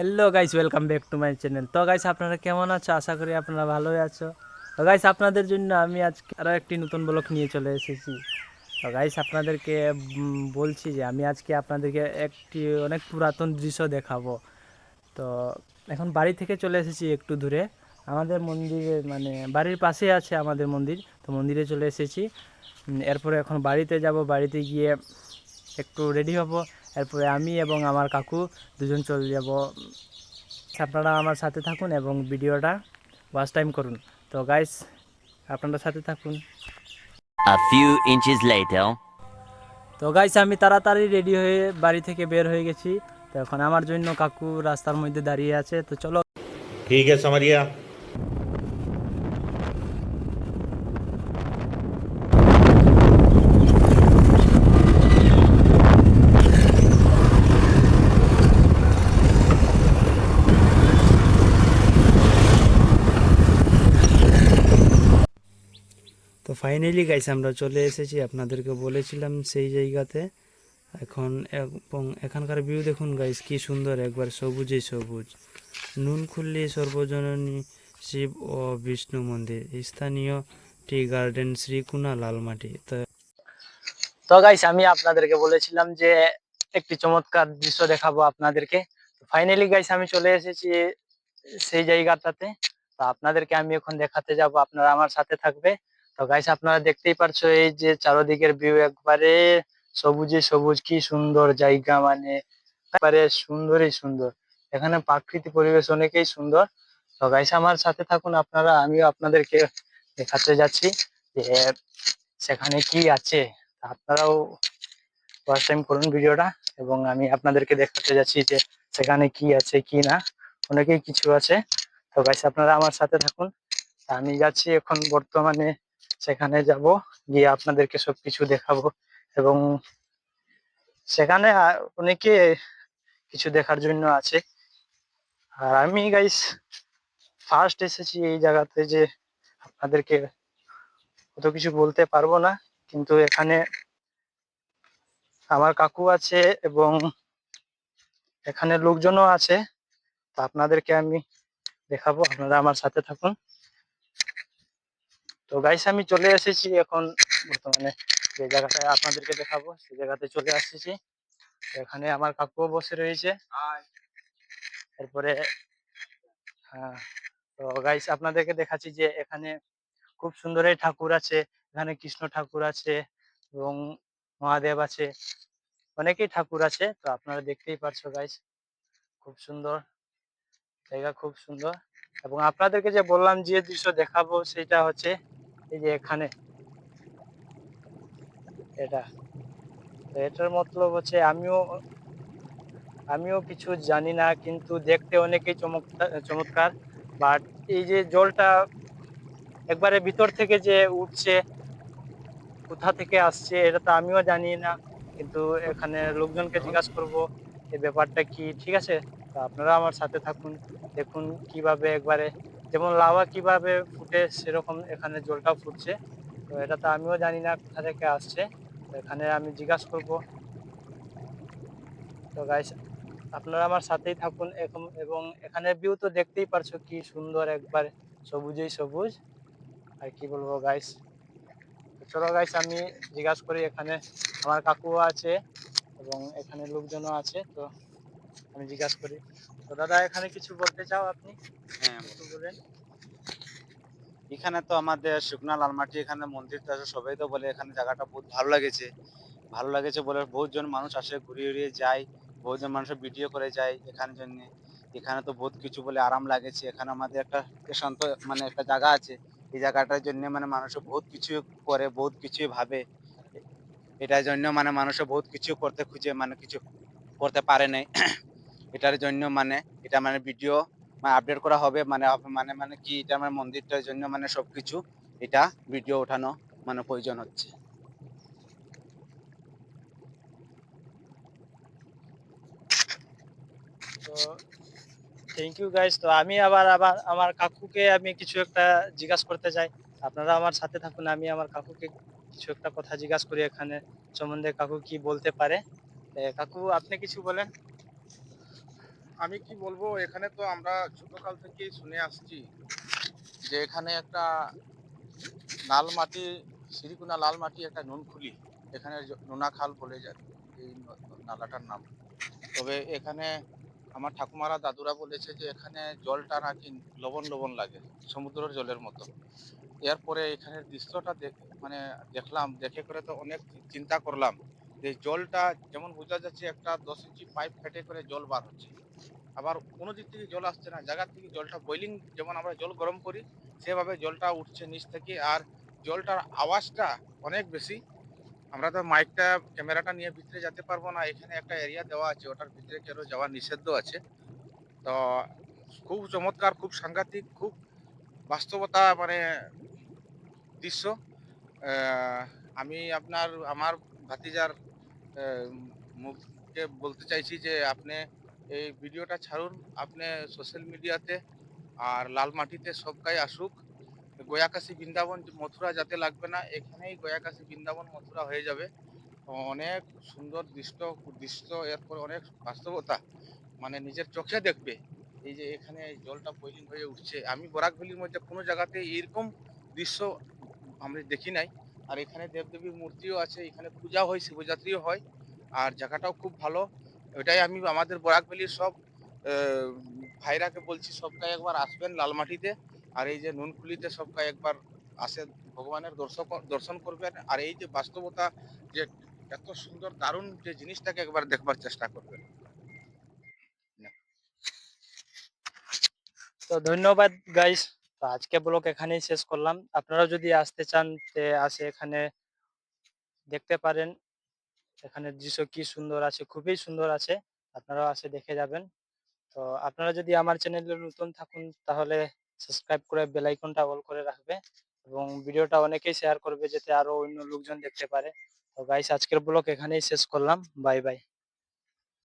Hello guys welcome back to my channel তো guys আপনারা কেমন আছো? আশা করি আপনারা ভালোই আছো। তো গাইস আপনাদের জন্য আমি আজকে আরও একটি নতুন ব্লগ নিয়ে চলে এসেছি। তো গাইস আপনাদেরকে বলছি যে আমি আজকে আপনাদেরকে একটি অনেক পুরাতন দৃশ্য দেখাবো। তো এখন বাড়ি থেকে চলে এসেছি একটু দূরে। আমাদের মন্দিরে মানে বাড়ির পাশে আছে আমাদের মন্দির। তো মন্দিরে চলে এসেছি। এরপরে এখন বাড়িতে যাব। বাড়িতে গিয়ে একটু রেডি হব। এরপরে আমি এবং আমার কাকু দুজন চলে যাব। আপনারা আমার সাথে থাকুন এবং ভিডিওটা ওয়াচ টাইম করুন। তো গাইস আপনারা সাথে থাকুন। A few inches later. তো গাইস আমি তাড়াতাড়ি রেডি হয়ে বাড়ি থেকে বের হয়ে গেছি। তো এখন আমার জন্য কাকু রাস্তার মধ্যে দাঁড়িয়ে আছে। তো চলো। ঠিক আছে আমারিয়া ফাইনালি গাইস আমরা চলে এসেছি। আপনাদেরকে বলেছিলাম সেই জায়গাতে। এখন এবং এখানকার ভিউ দেখুন গাইস কি সুন্দর। একবার সবুজে সবুজ। নুন খুললি সর্বজননী শিব ও বিষ্ণু মন্দির। স্থানীয় টি গার্ডেন শ্রীকুনা লালমাটি। তো তো গাইস আমি আপনাদেরকে বলেছিলাম যে, একটি চমৎকার দৃশ্য দেখাবো আপনাদেরকে। ফাইনালি গাইস আমি চলে এসেছি সেই জায়গাটাতে। তো, আপনাদেরকে আমি এখন দেখাতে যাব। আপনারা আমার সাথে থাকবে। তো গাইস আপনারা দেখতেই পারছ এই যে চারদিকের ভিউ একবারে সবুজে সবুজ, কি সুন্দর জায়গা মানে একবারে সুন্দরই সুন্দর। এখানে প্রাকৃতিক পরিবেশ অনেকেই সুন্দর। তো গাইস আমার সাথে থাকুন আপনারা, আমিও আপনাদেরকে দেখাতে যাচ্ছি যে সেখানে কি আছে। আপনারাও ফার্স্ট টাইম করুন ভিডিওটা এবং আমি আপনাদেরকে দেখাতে যাচ্ছি যে সেখানে কি আছে, কি না। অনেকেই কিছু আছে। তো গাইস আপনারা আমার সাথে থাকুন। আমি যাচ্ছি এখন বর্তমানে সেখানে যাব, গিয়ে আপনাদেরকে সবকিছু দেখাবো এবং সেখানে অনেকে কিছু দেখার জন্য আছে। আর আমি গাইস ফার্স্ট এসেছি এই জায়গাতে যে আপনাদেরকে অত কিছু বলতে পারব না, কিন্তু এখানে আমার কাকু আছে এবং এখানে লোকজনও আছে। তা আপনাদেরকে আমি দেখাবো, আপনারা আমার সাথে থাকুন। তো গাইস আমি চলে এসেছি এখন বর্তমানে যে জায়গাটায় আপনাদেরকে দেখাবো সেই জায়গাতে চলে আসতেছি তো এখানে আমার কাকুও বসে রয়েছে। তারপরে হ্যাঁ তো গাইস আপনাদেরকে দেখাচ্ছি যে এখানে খুব সুন্দর এই ঠাকুর আছে এখানে কৃষ্ণ ঠাকুর আছে এবং মহাদেব আছে অনেকেই ঠাকুর আছে তো আপনারা দেখতেই পারছ গাইস খুব সুন্দর জায়গা খুব সুন্দর। এবং আপনাদেরকে যে বললাম যে দৃশ্য দেখাবো সেটা হচ্ছে এই যে এখানে। এটা। এটার মতলব হচ্ছে আমিও আমিও কিছু জানি না, কিন্তু দেখতে অনেকেই চমৎকার। বাট এই যে জলটা একবারে ভিতর থেকে যে উঠছে, কোথা থেকে আসছে, এটা তো আমিও জানি না, কিন্তু এখানে লোকজনকে জিজ্ঞাসা করব, এই ব্যাপারটা কি, ঠিক আছে? তো আপনারা আমার সাথে থাকুন, দেখুন কীভাবে একবারে যেমন লাভা কীভাবে ফুটে, সেরকম এখানে জলটাও ফুটছে। তো এটা তো আমিও জানি না কোথা থেকে আসছে। এখানে আমি জিজ্ঞাসা করব। তো গাইস আপনারা আমার সাথেই থাকুন এরকম এবং এখানে ভিউ তো দেখতেই পারছ কি সুন্দর একবার সবুজেই সবুজ। আর কি বলব গাইস চলো গাইস আমি জিজ্ঞাসা করি এখানে আমার কাকুও আছে, এবং এখানে লোকজনও আছে, তো আমি জিজ্ঞাসা করি। তো দাদা এখানে কিছু বলতে চাও আপনি? হ্যাঁ বলেন। এখানে তো আমাদের শুকনা লালমাটি এখানে মন্দিরটা আছে সবাই তো বলে এখানে জায়গাটা বহুত ভালো লাগেছে। ভালো লাগেছে বলে বহুতজন মানুষ আসে ঘুরিয়ে ঘুরিয়ে যায় বহুজন মানুষ ভিডিও করে যায় এখানে জন্য। এখানে তো বহুত কিছু বলে আরাম লাগেছে। এখানে আমাদের একটা শান্ত মানে একটা জায়গা আছে এই জায়গাটার জন্য মানে মানুষ বহুত কিছু করে বহুত কিছুই ভাবে। এটার জন্য মানে মানুষ বহুত কিছু করতে খুঁজে মানে কিছু করতে পারে নাই। এটার জন্য মানে এটা মানে ভিডিও মানে আপডেট করা হবে মানে মানে মানে কি এটা মানে মন্দিরটার জন্য মানে সবকিছু এটা ভিডিও ওঠানো মানে প্রয়োজন হচ্ছে। তো থ্যাংক ইউ গাইস তো আমি আবার আবার আমার কাকুকে আমি কিছু একটা জিজ্ঞাসা করতে চাই। আপনারা আমার সাথে থাকুন, আমি আমার কাকুকে কিছু একটা কথা জিজ্ঞাসা করি এখানে। সম্বন্ধে কাকু কি বলতে পারে? কাকু, আপনি কিছু বলেন। আমি কি বলব, এখানে তো আমরা ছোটকাল থেকেই শুনে আসছি যে এখানে একটা লাল মাটি, সিরিকুনা লাল মাটি একটা নুনখুলি। এখানে নোনা খাল বলে যায় এই নালাটার নাম। তবে এখানে আমার ঠাকুমারা, দাদুরা বলেছে যে এখানে জলটা নাকি লবণ লবণ লাগে, সমুদ্রের জলের মতো। এরপরে এখানের দৃশ্যটা দেখ মানে দেখলাম, দেখে করে তো অনেক চিন্তা করলাম যে জলটা যেমন বোঝা যাচ্ছে একটা দশ ইঞ্চি পাইপ ফেটে করে জল বার হচ্ছে। আবার কোনো দিক থেকে জল আসছে না, জায়গার থেকে জলটা বয়লিং যেমন আমরা জল গরম করি, সেভাবে জলটা উঠছে নিচ থেকে। আর জলটার আওয়াজটা অনেক বেশি। আমরা তো মাইকটা, ক্যামেরাটা নিয়ে ভিতরে যেতে পারব না। এখানে একটা এরিয়া দেওয়া আছে, ওটার ভিতরে কেউ যাওয়া নিষিদ্ধ আছে। তো খুব চমৎকার, খুব সাংঘাতিক, খুব বাস্তবতা মানে দৃশ্য। আমি আপনার, আমার ভাতিজার মুখকে বলতে চাইছি যে আপনি এই ভিডিওটা ছাড়ুন। আপনি সোশ্যাল মিডিয়াতে আর লাল মাটিতে সবকাই আসুক। গয়াকাশি বৃন্দাবন মথুরা যাতে লাগবে না, এখানেই গয়াকাশি বৃন্দাবন মথুরা হয়ে যাবে। অনেক সুন্দর দৃশ্য দৃশ্য এরপর অনেক বাস্তবতা। মানে নিজের চোখে দেখবে। এই যে এখানে জলটা বইলিং হয়ে উঠছে। আমি বরাক ভ্যালির মধ্যে কোনো জায়গাতে এরকম দৃশ্য আমরা দেখি নাই। আর এখানে দেবদেবীর মূর্তিও আছে। এখানে পূজা হয়, শিবযাত্রীও হয়। আর জায়গাটাও খুব ভালো। ওইটাই আমি আমাদের বরাক ভ্যালির সব ভাইরাকে বলছি, সবটাই একবার আসবেন লালমাটিতে। আর এই যে নুনকুলিতে সবটাই একবার আসে ভগবানের দর্শক, দর্শন করবেন। আর এই যে বাস্তবতা, যে এত সুন্দর, দারুণ যে জিনিসটাকে একবার দেখবার চেষ্টা করবেন। তো ধন্যবাদ গাইস তো আজকে ব্লগ এখানেই শেষ করলাম। আপনারা যদি আসতে চান আসে এখানে দেখতে পারেন। এখানে দৃশ্য কি সুন্দর আছে? খুবই সুন্দর আছে। আপনারাও আসে দেখে যাবেন। তো আপনারা যদি আমার চ্যানেলে নতুন থাকুন, তাহলে সাবস্ক্রাইব করে বেল আইকনটা অল করে রাখবে এবং ভিডিওটা অনেকেই শেয়ার করবে, যাতে আরও অন্য লোকজন দেখতে পারে। তো গাইস আজকের ব্লগ এখানেই শেষ করলাম। Bye bye.